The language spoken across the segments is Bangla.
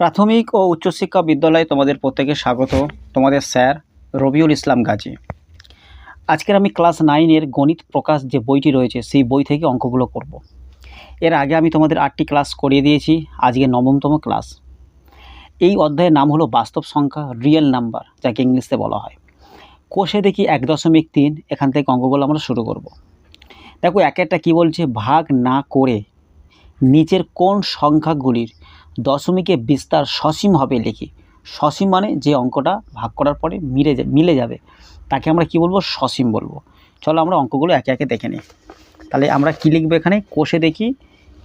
প্রাথমিক ও উচ্চশিক্ষা বিদ্যালয়ে তোমাদের প্রত্যেকে স্বাগত, তোমাদের স্যার রবিউল ইসলাম গাজী আজকের আমি ক্লাস নাইনের গণিত প্রকাশ যে বইটি রয়েছে, সেই বই থেকে অঙ্কগুলো করব। এর আগে আমি তোমাদের আটটি ক্লাস করিয়ে দিয়েছি, আজকে নবমতম ক্লাস এই অধ্যায়ের নাম হলো বাস্তব সংখ্যা, রিয়েল নাম্বার, যাকে ইংলিশে বলা হয় কোষে দেখি এক দশমিক তিন, এখান থেকে অঙ্কগুলো আমরা শুরু করব। দেখো, এক একটা কী বলছে ভাগ না করে নিচের কোন সংখ্যাগুলির দশমিকে বিস্তার সসীম হবে লিখি। সসীম মানে যে অঙ্কটা ভাগ করার পরে মিলে মিলে যাবে। তাকে আমরা কি বলব? সসীম বলব। চলো আমরা অঙ্কগুলো একে একে দেখে নিই। তাহলে আমরা কী লিখব এখানে? কোষে দেখি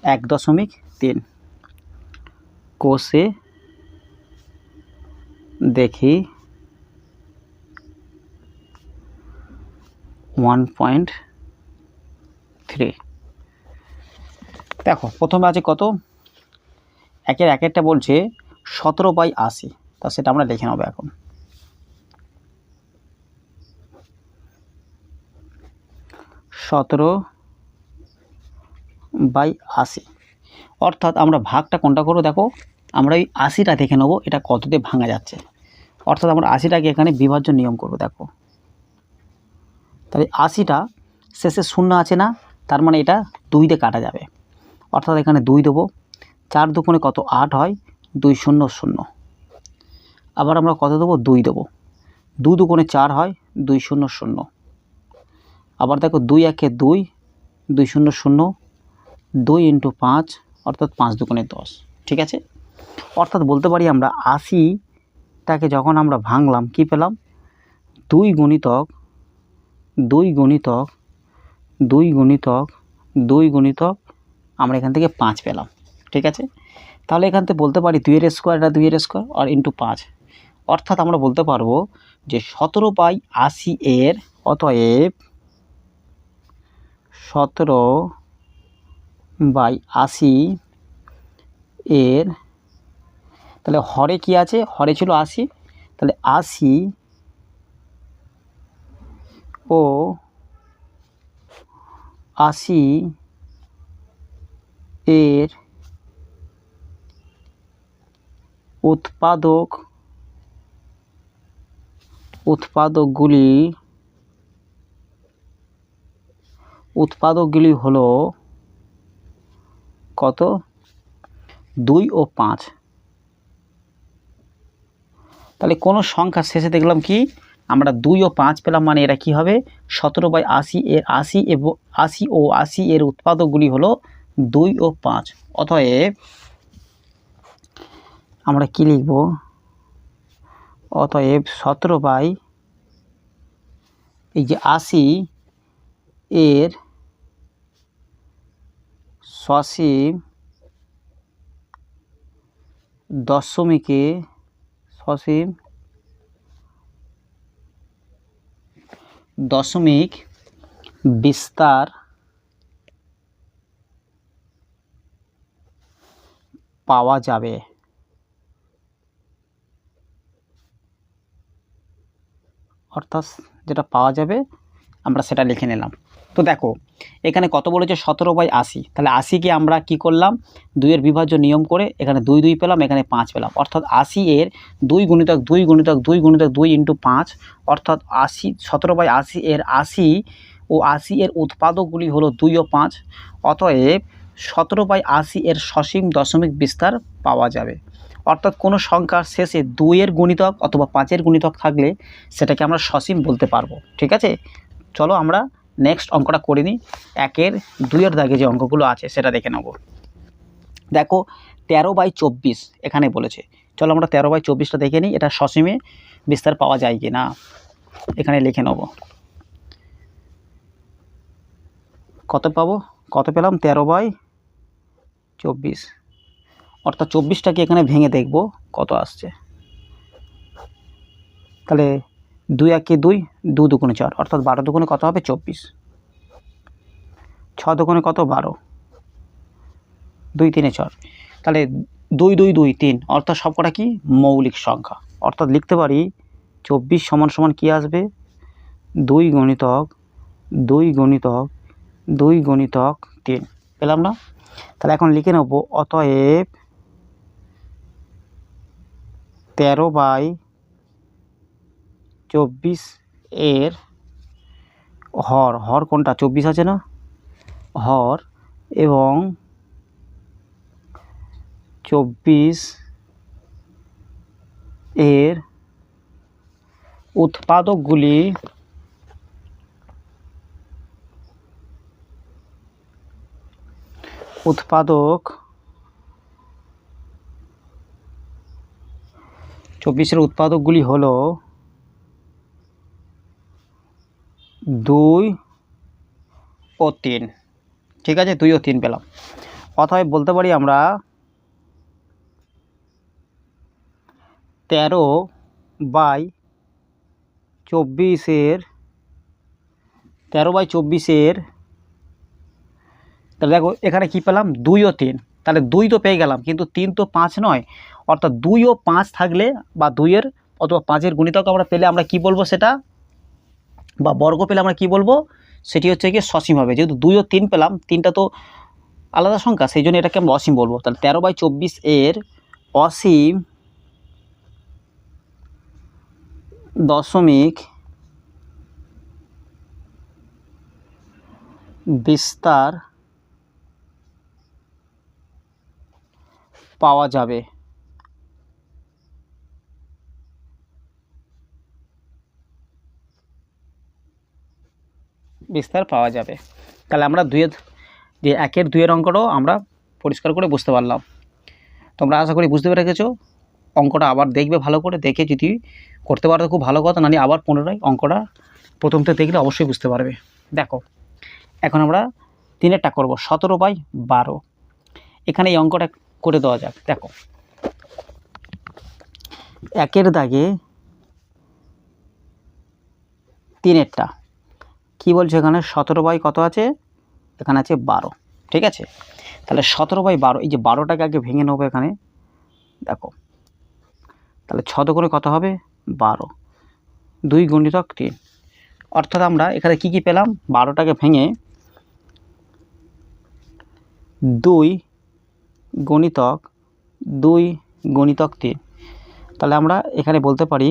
এক দশমিক তিন। কোষে দেখি ওয়ান পয়েন্ট থ্রি। দেখো, প্রথমে আছে কত? একের এক একটা বলছে সতেরো বাই আশি। তা সেটা আমরা লিখে নেব এখন। সতেরো বাই আশি। অর্থাৎ আমরা ভাগটা কোনটা করব দেখো? আমরা ওই আশিটা দেখে নেব, এটা কততে ভাঙা যাচ্ছে। অর্থাৎ আমরা আশিটাকে এখানে বিভাজ্য নিয়ম করব দেখো। তাহলে আশিটা শেষে শূন্য আছে না? তার মানে এটা দুই দিয়ে কাটা যাবে। অর্থাৎ এখানে দুই দেবো। চার দুগুণে কত? আট হয় দুই শূন্য শূন্য। আবার আমরা কত দেবো? দুই দেবো। দু দুগুণে চার হয় দুই শূন্য শূন্য। আবার দেখো দুই একে দুই দুই শূন্য শূন্য, দুই ইন্টু পাঁচ, অর্থাৎ পাঁচ দুগুণে দশ। ঠিক আছে? অর্থাৎ বলতে পারি আমরা আশিটাকে যখন আমরা ভাঙলাম, কি পেলাম? দুই গুণিতক দুই গুণিতক দুই গুণিতক দুই গুণিতক, আমরা এখান থেকে পাঁচ পেলাম। ঠিক আছে? তাহলে এখান থেকে বলতে পারি দুইয়ের স্কোয়ার এটা দুইয়ের স্কোয়ার আর ইন্টু পাঁচ। অর্থাৎ আমরা বলতে পারব যে সতেরো বাই আশি এর অতএব সতেরো বাই আশি এর তাহলে হরে কি আছে? হরে ছিল আশি। তাহলে আশি ও আশি এর উৎপাদক, উৎপাদকগুলি উৎপাদকগুলি হলো কত? দুই ও পাঁচ। তাহলে কোনো সংখ্যা শেষে দেখলাম কি? আমরা দুই ও পাঁচ পেলাম মানে এরা কি হবে? সতেরো বাই আশি এর আশি এবং, আশি ও আশি এর উৎপাদকগুলি হলো দুই ও পাঁচ। অতএব আমরা কি লিখব? অতএব সতেরো বাই এই যে আশি এর সসীম দশমিকে সসীম দশমিক বিস্তার পাওয়া যাবে। অর্থাৎ যেটা পাওয়া যাবে, আমরা সেটা লিখে নিলাম। তো দেখো, এখানে কত বলেছে? সতেরো বাই আশি। তাহলে আশিকে আমরা কি করলাম? দুইয়ের বিভাজ্য নিয়ম করে এখানে দুই দুই পেলাম, এখানে পাঁচ পেলাম। অর্থাৎ আশি এর দুই গুণিতক দুই গুণিতক দুই গুণিতক দুই ইন্টু পাঁচ, অর্থাৎ আশি, সতেরো বাই আশি এর আশি ও আশি এর উৎপাদকগুলি হলো দুই ও পাঁচ। অতএব সতেরো বাই আশি এর সসীম দশমিক বিস্তার পাওয়া যাবে। অর্থাৎ কোনো সংখ্যার শেষে দুইয়ের গুণিতক অথবা পাঁচের গুণিতক থাকলে সেটাকে আমরা সসীম বলতে পারব, ঠিক আছে? চলো আমরা নেক্সট অঙ্কটা করে নিই। একের দুইয়ের দাগে যে অঙ্কগুলো আছে সেটা দেখে নেব। দেখো, তেরো বাই চব্বিশ এখানে বলেছে। চলো আমরা তেরো বাই চব্বিশটা দেখে নিই, এটা সসীমে বিস্তার পাওয়া যায় কি না এখানে লিখে নেব। কত পাবো? কত পেলাম? তেরো বাই চব্বিশ। অর্থাৎ চব্বিশটাকে এখানে ভেঙে দেখব কত আসছে। তাহলে দুই একে দুই, দু দুগুণে চার, অর্থাৎ বারো দুগুণে কত হবে? চব্বিশ। ছ দুগুণে কত? বারো। দুই তিনে চার। তাহলে দুই দুই দুই, তিন, অর্থাৎ সবকটা কি? মৌলিক সংখ্যা। অর্থাৎ লিখতে পারি চব্বিশ সমান সমান কী আসবে? দুই গণিতক দুই গণিতক দুই গণিতক তিন। পেলাম না? তাহলে এখন লিখে নেব, অতএব তেরো বাই চব্বিশ এর হর হর কোনটা? চব্বিশ আছে না? হর এবং চব্বিশ এর উৎপাদকগুলি উৎপাদক। চব্বিশের উৎপাদকগুলি হলো দুই ও তিন। ঠিক আছে, দুই ও তিন পেলাম। অতএব বলতে পারি আমরা তেরো বাই চব্বিশের, তেরো বাই চব্বিশের তাহলে দেখো, এখানে কি পেলাম? দুই ও তিন। তাহলে দুই তো পেয়ে গেলাম, কিন্তু তিন তো পাঁচ নয়। অর্থাৎ দুই ও পাঁচ থাকলে বা দুইয়ের অথবা পাঁচের গুণিতক আমরা পেলে আমরা কি বলব সেটা? বা বর্গ পেলে আমরা কি বলব? সেটি হচ্ছে গিয়ে সসীম হবে। যেহেতু দুই ও তিন পেলাম, তিনটা তো আলাদা সংখ্যা, সেই জন্য এটাকে আমরা অসীম বলব। তাহলে তেরো বাই চব্বিশ এর অসীম দশমিক বিস্তার পাওয়া যাবে। বিস্তার পাওয়া যাবে। তাহলে আমরা দুয়ের যে একের দুয়ের অঙ্কটাও আমরা পরিষ্কার করে বুঝতে পারলাম। তোমরা আশা করি বুঝতে পেরে গেছো অঙ্কটা আবার দেখবে ভালো করে, দেখে যদি করতে পারো খুব ভালো কথা নানি আবার পুনরায় অঙ্কটা প্রথমতে দেখলে অবশ্যই বুঝতে পারবে। দেখো, এখন আমরা তিনেরটা করব, সতেরো বাই বারো। এখানে এই অঙ্কটা করে দেওয়া যাক, দেখো। একের দাগে তিনেরটা। কি বলছে এখানে? সতেরো বাই কত আছে? এখানে আছে বারো, ঠিক আছে? তাহলে সতেরো বাই বারো, এই যে বারোটাকে আগে ভেঙে নেব এখানে, দেখো। তাহলে ছদ করে কত হবে? বারো। দুই গুণিতক তিন। অর্থাৎ আমরা এখানে কি কি পেলাম? বারোটাকে ভেঙে দুই গণিতক দুই গণিতক তিন। তাহলে আমরা এখানে বলতে পারি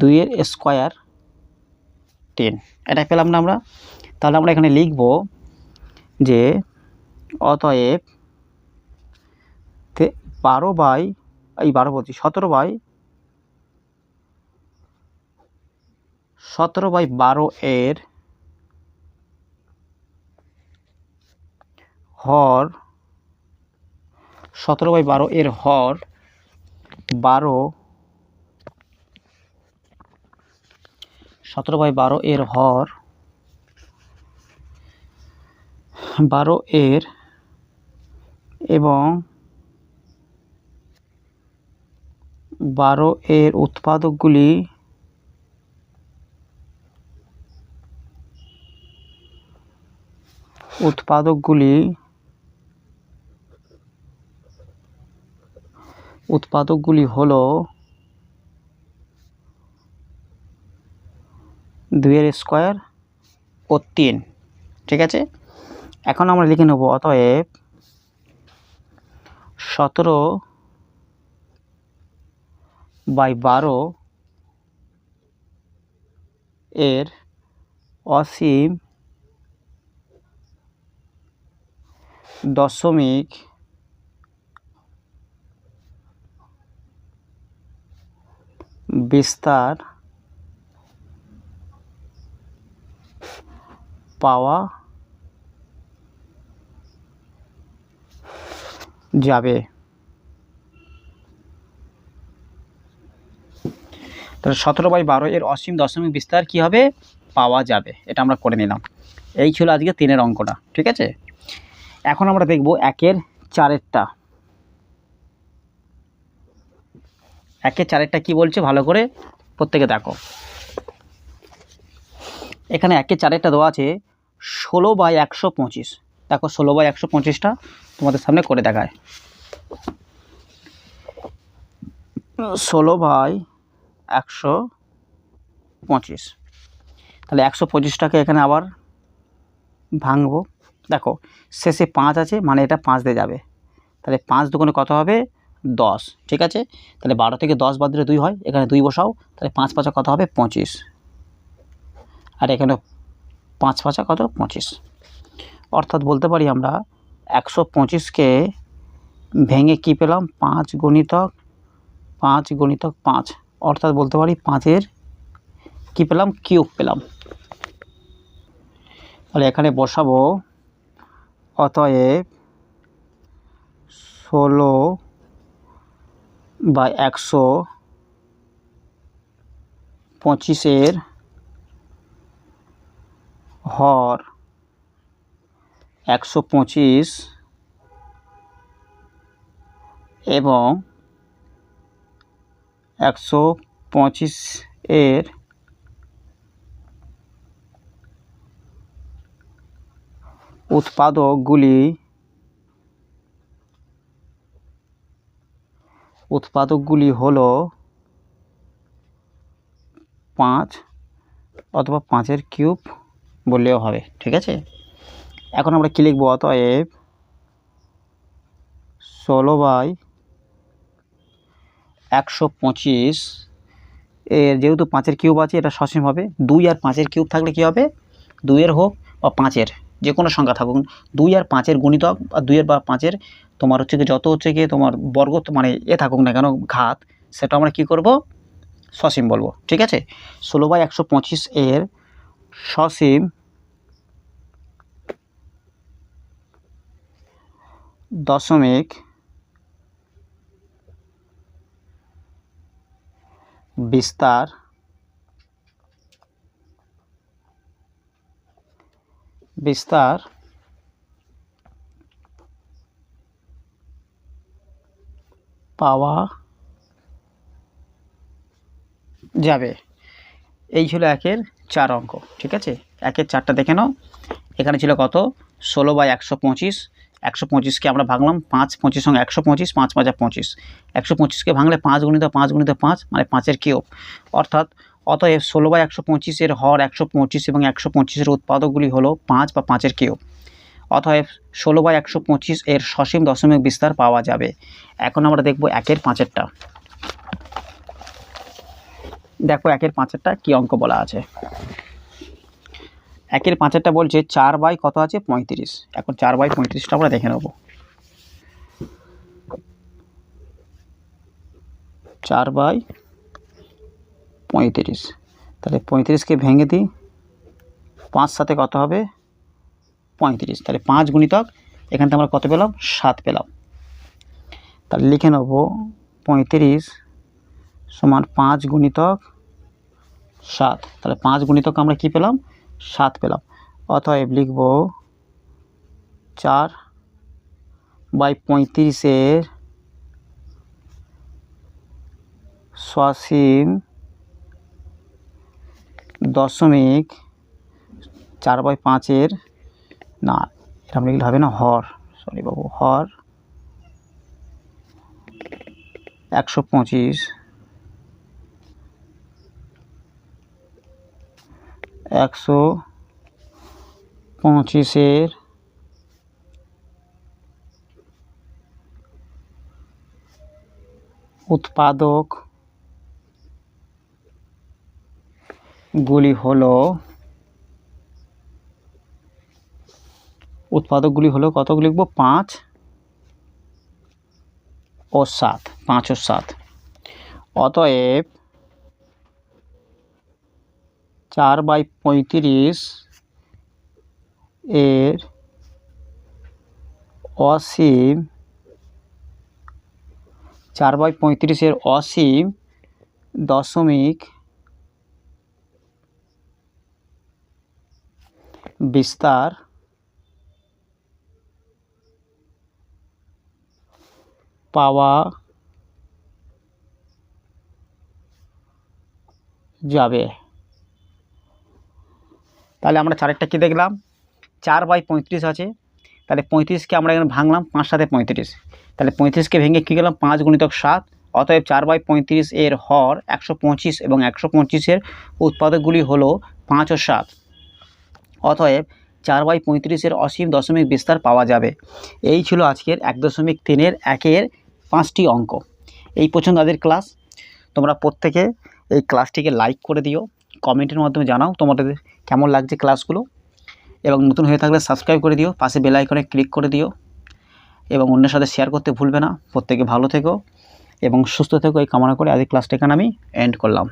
দুইয়ের স্কোয়ার টেন এটা পেলাম না আমরা। তাহলে আমরা এখানে লিখব যে অতএব বারো বাই, এই বারো বলছি, সতেরো বাই সতেরো বাই বারো এর হর সতেরো বাই বারো এর হর বারো, সতেরো বাই বারো এর হর বারো এর এবং বারো এর উৎপাদকগুলি উৎপাদকগুলি উৎপাদকগুলি হলো দুইয়ের স্কোয়ার ও তিন, ঠিক আছে? এখন আমরা লিখে নেব, অতএব সতেরো বাই বারো এর অসীম দশমিক বিস্তার পাওয়া যাবে। তাহলে সতেরো বাই বারো এর অসীম দশমিক বিস্তার কি হবে? পাওয়া যাবে। এটা আমরা করে নিলাম। এই ছিল আজকে তিনের অঙ্কটা, ঠিক আছে? এখন আমরা দেখব একের চারেরটা। একের চারেরটা কি বলছে? ভালো করে প্রত্যেকে দেখো। এখানে একের চারেরটা দেওয়া আছে ষোলো বাই একশো পঁচিশ। দেখো ষোলো বাই একশো পঁচিশটা তোমাদের সামনে করে দেখায়। ষোলো বাই একশো পঁচিশ। তাহলে একশো পঁচিশটাকে এখানে আবার ভাঙবো। দেখো, শেষে পাঁচ আছে মানে এটা পাঁচ দিয়ে যাবে। তাহলে পাঁচ দোকানে কত হবে? দশ, ঠিক আছে? তাহলে বারো থেকে দশ বাদ দিলে দুই হয়, এখানে দুই বসাও, তাহলে পাঁচ পাঁচা কত হবে? পঁচিশ। আর এখানে পাঁচ পাঁচা কত? পঁচিশ। অর্থাৎ বলতে পারি আমরা একশো পঁচিশকে ভেঙে কী পেলাম? পাঁচ গণিতক পাঁচ গণিতক পাঁচ। অর্থাৎ বলতে পারি পাঁচের কী পেলাম? কিউব পেলাম। তাহলে এখানে বসাবো, অতএব ষোলো বা একশো পঁচিশের হর একশো পঁচিশ এবং একশো পঁচিশ এর উৎপাদকগুলি উৎপাদকগুলি হলো পাঁচ অথবা পাঁচের কিউব বললেও হবে, ঠিক আছে? এখন আমরা কী লিখব? অতএব ষোলো বাই একশো পঁচিশ এর যেহেতু পাঁচের কিউব আছে, এটা সসীম হবে। দুই আর পাঁচের কিউব থাকলে কী হবে? দুইয়ের হোক বা পাঁচের। যে কোনো সংখ্যা থাকুক। দুই আর পাঁচের গুণিতক বা দুইয়ের বা পাঁচের তোমার হচ্ছে কি যত হচ্ছে কি তোমার বর্গ মানে এ থাকুক না কেন ঘাত, সেটা আমরা কি করব? সসীম বলব, ঠিক আছে? ষোলো বাই একশো পঁচিশ এর সসীম দশমিক বিস্তার বিস্তার। পাওয়া যাবে। এই ছিল একের চার অঙ্ক, ঠিক আছে? একের চারটা দেখে নাও। এখানে ছিল কত? ষোলো বাই একশো পঁচিশ। একশো পঁচিশকে আমরা ভাঙলাম, পাঁচ পঁচিশ সঙ্গে একশো পঁচিশ, পাঁচ পাঁচা পঁচিশ। একশো পঁচিশকে ভাঙলে পাঁচ গুণিত পাঁচ গুণিত পাঁচ মানে পাঁচের কিউব। অর্থাৎ অতএব ষোলো বাই একশো পঁচিশের হর একশো পঁচিশ এবং একশো পঁচিশের উৎপাদকগুলি হলো পাঁচ বা পাঁচের কিউব অতএব ষোলো বাই একশো পঁচিশ এর সসীম দশমিক বিস্তার পাওয়া যাবে। এখন আমরা দেখব একের পাঁচেরটা। দেখো একের পাঁচেরটা কী অঙ্ক বলা আছে। একের পাঁচেরটা বলছে চার বাই কত আছে? পঁয়ত্রিশ। এখন চার বাই পঁয়ত্রিশটা আমরা দেখে নেব। চার বাই পঁয়ত্রিশ। তাহলে পঁয়ত্রিশকে ভেঙে দিই, পাঁচ সাথে কত হবে? পঁয়ত্রিশ। তাহলে পাঁচ গুণিতক, এখান থেকে আমরা কত পেলাম? সাত পেলাম। তাহলে লিখে নেব, পঁয়ত্রিশ সমান পাঁচ গুণিতক সাত। তাহলে পাঁচ গুণিতক আমরা কি পেলাম? সাত পেলাম। অতএব লিখব চার বাই পঁয়ত্রিশের সসীম দশমিক চার বাই পাঁচের, না, এরকম লিখলে হবে না, হর সরি বাবু, হর, একশো পঁচিশ, একশো পঁচিশের, উৎপাদক গুলি হলো উৎপাদকগুলি হলো কতগুলি লিখব? পাঁচ ও সাত, পাঁচ ও সাত। অতএব চার বাই পঁয়ত্রিশ এর অসীম, চার বাই পঁয়ত্রিশের অসীম দশমিক বিস্তার। পাওয়া যাবে। তাহলে আমরা চারেরটা কী দেখলাম? চার বাই পঁয়ত্রিশ আছে। তাহলে পঁয়ত্রিশকে আমরা এখানে ভাঙলাম, পাঁচ সাথে পঁয়ত্রিশ। তাহলে পঁয়ত্রিশকে ভেঙে কী গেলাম পাঁচ গুণিতক সাত। অতএব চার বাই পঁয়ত্রিশ এর হর একশো পঁচিশ এবং একশো পঁচিশের উৎপাদকগুলি হলো পাঁচ ও সাত। অতএব চার বাই পঁয়ত্রিশের অসীম দশমিক বিস্তার পাওয়া যাবে। এই ছিল আজকের এক দশমিক তিনের একের পাঁচটি অঙ্ক। এই পর্যন্ত তাদের ক্লাস। তোমরা প্রত্যেকে এই ক্লাসটিকে লাইক করে দিও। কমেন্টের মাধ্যমে জানাও তোমাদের কেমন লাগছে ক্লাসগুলো। এবং নতুন হয়ে থাকলে সাবস্ক্রাইব করে দিও, পাশে বেল আইকনে ক্লিক করে দিও। এবং অন্যের সাথে শেয়ার করতে ভুলবে না। প্রত্যেকে ভালো থেকো এবং সুস্থ থেকো। এই কামনা করে আজকের ক্লাসটা এখানে আমি এন্ড করলাম।